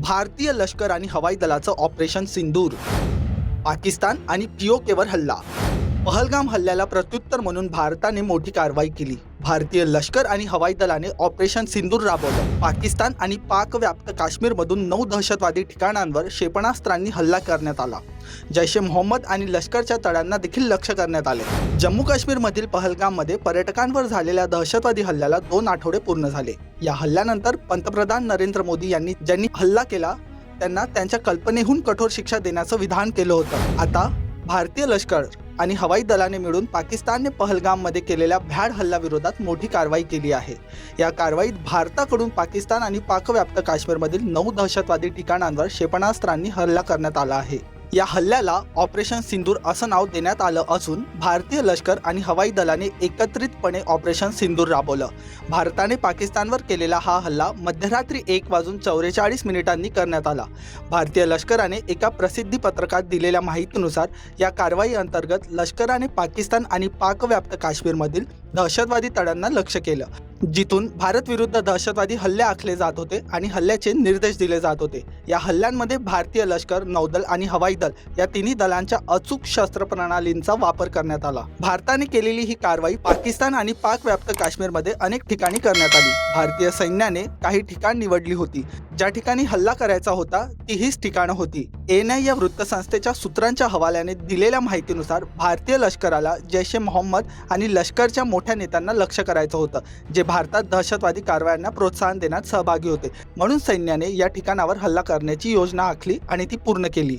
भारतीय लष्कर आणि हवाई दलाचं ऑपरेशन सिंदूर पाकिस्तान आणि पीओकेवर हल्ला. पहलगाम हल्ल्याला प्रत्युत्तर म्हणून भारताने मोठी कारवाई केली. भारतीय लष्कर आणि हवाई दलाने ऑपरेशन सिंदूर राबवलं. पाकिस्तान आणि पाकव्याप्त काश्मीरमधून नऊ दहशतवादी ठिकाणांवर क्षेपणास्त्रांनी हल्ला करण्यात आला. जैश ए मोहम्मद आणि लष्करच्या तळांना देखील लक्ष करण्यात आले. जम्मू काश्मीरमधील पहलगाममध्ये पर्यटकांवर झालेल्या दहशतवादी हल्ल्याला दोन आठवडे पूर्ण झाले. या हल्ल्यानंतर पंतप्रधान नरेंद्र मोदी यांनी ज्यांनी हल्ला केला त्यांना त्यांच्या कल्पनेहून कठोर शिक्षा देण्याचं विधान केलं होतं. आता भारतीय लष्कर आणि हवाई दलाने मिळून पाकिस्तानने पहलगाममध्ये केलेल्या भ्याड हल्ल्याविरोधात मोठी कारवाई केली आहे. या कारवाईत भारताकडून पाकिस्तान आणि पाकव्याप्त काश्मीरमधील नऊ दहशतवादी ठिकाणांवर क्षेपणास्त्रांनी हल्ला करण्यात आला आहे. या हल्ल्याला ऑपरेशन सिंदूर असं नाव देण्यात आलं असून भारतीय लष्कर आणि हवाई दलाने एकत्रितपणे ऑपरेशन सिंदूर राबवलं. भारताने पाकिस्तानवर केलेला हा हल्ला मध्यरात्री एक वाजून चौवेचाळीस मिनिटांनी करण्यात आला. भारतीय लष्कराने एका प्रसिद्धी पत्रकात दिलेल्या माहितीनुसार या कारवाई अंतर्गत लष्कराने पाकिस्तान आणि पाकव्याप्त काश्मीरमधील दहशतवादी तळांना लक्ष केलं. जिथून भारत विरुद्ध दहशतवादी हल्ले आखले जात होते आणि हल्ल्याचे निर्देश दिले जात होते. या हल्ल्यांमध्ये भारतीय लष्कर नौदल आणि हवाई दल या तिन्ही दलांच्या अचूक शस्त्र प्रणालींचा वापर करण्यात आला. भारताने केलेली ही कारवाई पाकिस्तान आणि पाकव्याप्त काश्मीरमध्ये अनेक ठिकाणी करण्यात आली. भारतीय सैन्याने काही ठिकाण निवडली होती. ज्या ठिकाणी हल्ला करायचा होता ती हीच ठिकाणं होती. एन आय या वृत्तसंस्थेच्या सूत्रांच्या हवाल्याने दिलेल्या माहितीनुसार भारतीय लष्कराला जैश ए मोहम्मद आणि लष्करच्या मोठ्या नेत्यांना लक्ष करायचं होतं जे भारतात दहशतवादी कारवायांना प्रोत्साहन देण्यात सहभागी होते. म्हणून सैन्याने या ठिकाणावर हल्ला करण्याची योजना आखली आणि ती पूर्ण केली.